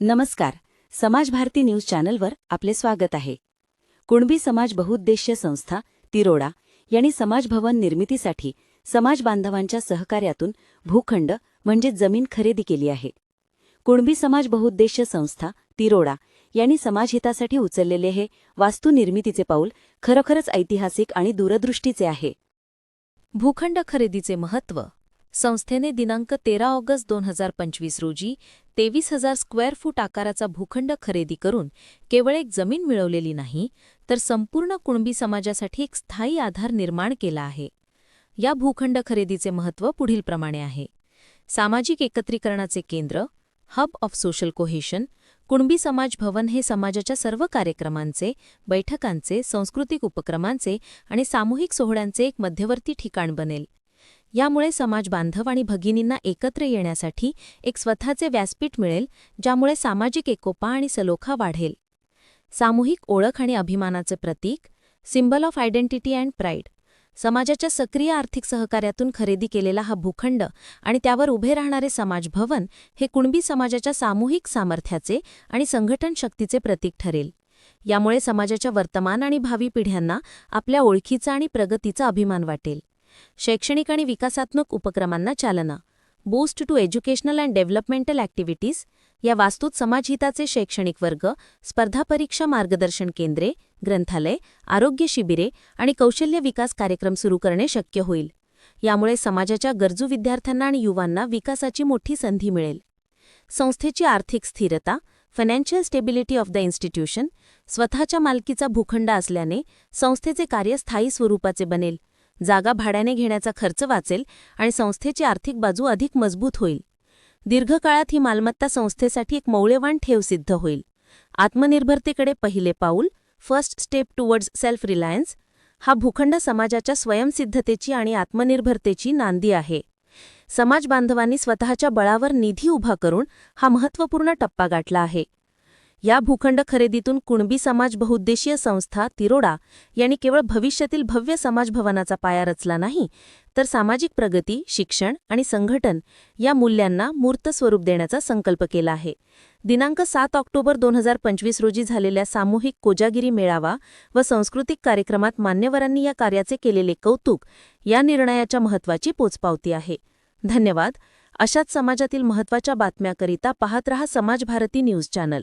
नमस्कार. समाज भारती न्यूज चॅनलवर आपले स्वागत आहे. कुणबी समाज बहुउद्देशीय संस्था तिरोडा यांनी समाज भवन निर्मितीसाठी समाज बांधवांच्या सहकार्यातून भूखंड म्हणजे जमीन खरेदी केली आहे. कुणबी समाज बहुउद्देशीय संस्था तिरोडा यांनी समाजहितासाठी उचललेले हे वास्तू निर्मितीचे पाऊल खरोखरच ऐतिहासिक आणि दूरदृष्टीचे आहे. भूखंड खरेदीचे महत्त्व संस्थेने दिनांक तेरा ऑगस्ट दोन हजार पंचवीस रोजी तेवीस हजार स्क्वेअर फूट आकाराचा भूखंड खरेदी करून केवळ एक जमीन मिळवलेली नाही तर संपूर्ण कुणबी समाजासाठी एक स्थायी आधार निर्माण केला आहे. या भूखंड खरेदीचे महत्त्व पुढीलप्रमाणे आहे. सामाजिक एकत्रीकरणाचे केंद्र hub of social cohesion Kunbi समाज भवन हे समाजाच्या सर्व कार्यक्रमांचे बैठकांचे सांस्कृतिक उपक्रमांचे आणि सामूहिक सोहळ्यांचे एक मध्यवर्ती ठिकाण बनेल. यामुळे समाज बांधव आणि भगिनींना एकत्र येण्यासाठी एक स्वतःचे व्यासपीठ मिळेल ज्यामुळे सामाजिक एकोपा आणि सलोखा वाढेल. सामूहिक ओळख आणि अभिमानाचे प्रतीक symbol of identity and pride. समाजाच्या सक्रिय आर्थिक सहकार्यातून खरेदी केलेला हा भूखंड आणि त्यावर उभे राहणारे समाज भवन हे कुणबी समाजाच्या सामूहिक सामर्थ्याचे आणि संघटन शक्तीचे प्रतीक ठरेल. यामुळे समाजाच्या वर्तमान आणि भावी पिढ्यांना आपल्या ओळखीचा आणि प्रगतीचा अभिमान वाटेल. शैक्षणिक आणि विकासात्मक उपक्रमांना चालना boost to educational and developmental activities या वास्तूत समाजहिताचे शैक्षणिक वर्ग स्पर्धा परीक्षा मार्गदर्शन केंद्रे ग्रंथालय आरोग्य शिबिरे आणि कौशल्य विकास कार्यक्रम सुरू करणे शक्य होईल. यामुळे समाजाच्या गरजू विद्यार्थ्यांना आणि युवांना विकासाची मोठी संधी मिळेल. संस्थेची आर्थिक स्थिरता financial stability of the institution स्वतःच्या मालकीचा भूखंड असल्याने संस्थेचे कार्य स्थायी स्वरूपाचे बनेल. जागा भाड्याने घेण्याचा खर्च वाचेल आणि संस्थेची आर्थिक बाजू अधिक मजबूत होईल. दीर्घकाळात ही मालमत्ता संस्थेसाठी एक मौल्यवान ठेव सिद्ध होईल. आत्मनिर्भरतेकडे पहिले पाऊल first step towards self reliance हा भूखंड समाजाच्या स्वयंसिद्धतेची आणि आत्मनिर्भरतेची नांदी आहे. समाज बांधवांनी स्वतःच्या बळावर निधी उभा करून हा महत्त्वपूर्ण टप्पा गाठला आहे. या भूखंड खरेदीतून कुणबी समाज बहुउद्देशीय संस्था तिरोडा यांनी केवळ भविष्यातील भव्य समाज भवनाचा पाया रचला नाही तर सामाजिक प्रगती शिक्षण आणि संघटन या मूल्यांना मूर्त स्वरूप देण्याचा संकल्प केला आहे. दिनांक सात ऑक्टोबर दोन हजार पंचवीस रोजी झालेल्या सामूहिक कोजागिरी मेळावा व सांस्कृतिक कार्यक्रमात मान्यवरांनी या कार्याचे केलेले कौतुक या निर्णयाच्या महत्त्वाची पोचपावती आहे. धन्यवाद. अशाच समाजातील महत्त्वाच्या बातम्याकरिता पाहत रहा समाज भारती न्यूज चॅनल.